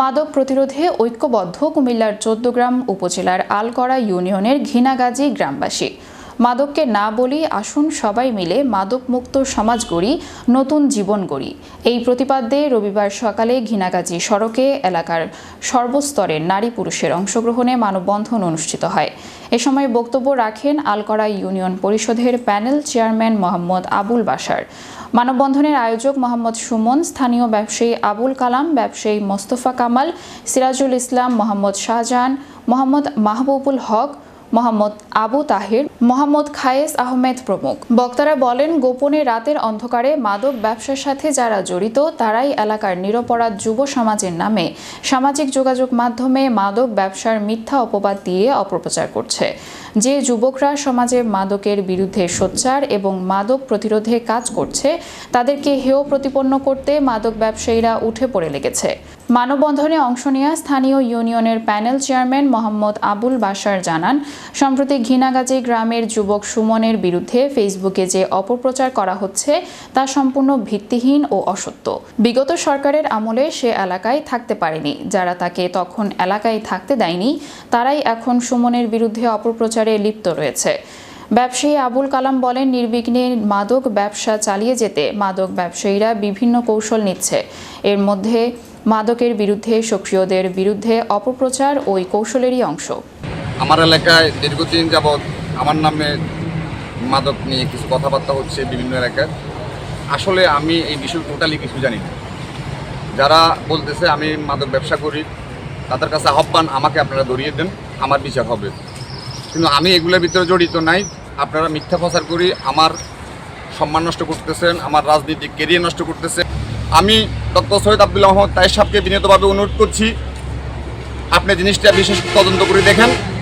মাদক প্রতিরোধে ঐক্যবদ্ধ কুমিল্লার চোদ্দগ্রাম উপজেলার আলকড়া ইউনিয়নের ঘিনাগাজী গ্রামবাসী। মাদককে না বলি, আসুন সবাই মিলে মাদক মুক্ত সমাজ গড়ি, নতুন জীবন গড়ি। এই প্রতিপাদ্যে রবিবার সকালে ঘিনাগাজী সড়কে এলাকার সর্বস্তরের নারী পুরুষের অংশগ্রহণে মানববন্ধন অনুষ্ঠিত হয়। এ সময় বক্তব্য রাখেন আলকড়া ইউনিয়ন পরিষদের প্যানেল চেয়ারম্যান মোহাম্মদ আবুল বাসার মানববন্ধনের আয়োজক মোহাম্মদ সুমন, স্থানীয় ব্যবসায়ী আবুল কালাম, ব্যবসায়ী মোস্তফা কামাল, সিরাজুল ইসলাম মোহাম্মদ শাহজাহান, মোহাম্মদ মাহবুবুল হক মোহাম্মদ আবু তাহির, মোহাম্মদ খায়েস আহমেদ প্রমুখ। বক্তারা বলেন, গোপনে রাতের অন্ধকারে মাদক ব্যবসার সাথে যারা জড়িত, তারাই এলাকার নিরপরাধ যুব সমাজের নামে সামাজিক যোগাযোগ মাধ্যমে মাদক ব্যবসার মিথ্যা অপবাদ দিয়ে অপপ্রচার করছে। যে যুবকরা সমাজে মাদকের বিরুদ্ধে সোচ্চার এবং মাদক প্রতিরোধে কাজ করছে, তাদেরকে হেয় প্রতিপন্ন করতে মাদক ব্যবসায়ীরা উঠে পড়ে লেগেছে। মানববন্ধনে অংশ নেওয়া স্থানীয় ইউনিয়নের প্যানেল চেয়ারম্যান মোহাম্মদ আবুল বাসার জানান, সম্প্রতি ঘিনাগাজী গ্রামের যুবক সুমনের বিরুদ্ধে ফেসবুকে যে অপপ্রচার করা হচ্ছে, তা সম্পূর্ণ ভিত্তিহীন ও অসত্য। বিগত সরকারের আমলে সে এলাকায় থাকতে পারেনি। যারা তাকে তখন এলাকায় থাকতে দেয়নি, তারাই এখন সুমনের বিরুদ্ধে অপপ্রচারে লিপ্ত রয়েছে। ব্যবসায়ী আবুল কালাম বলেন, নির্বিঘ্নে মাদক ব্যবসা চালিয়ে যেতে মাদক ব্যবসায়ীরা বিভিন্ন কৌশল নিচ্ছে। এর মধ্যে মাদকের বিরুদ্ধে সক্রিয়দের বিরুদ্ধে অপপ্রচার ওই কৌশলেরই অংশ। আমার এলাকায় দীর্ঘদিন যাবৎ আমার নামে মাদক নিয়ে কিছু কথাবার্তা হচ্ছে বিভিন্ন এলাকায়। আসলে আমি এই বিষয় টোটালি কিছু জানি না। যারা বলতেছে আমি মাদক ব্যবসা করি, তাদের কাছে আহ্বান আমাকে আপনারা ধরিয়ে দেন, আমার বিচার হবে। কিন্তু আমি এগুলোর ভিতরে জড়িত নাই, আপনারা মিথ্যা প্রচার করি, আমার সম্মান নষ্ট করতেছেন, আমার রাজনীতিক কেরিয়ার নষ্ট করতেছে আমি ডক্টর সৈয়দ আব্দুল্লাহ মোহাম্মদ তাই সাহেবকে বিনীতভাবে অনুরোধ করছি, আপনি জিনিসটা বিশেষ তদন্ত করে দেখেন।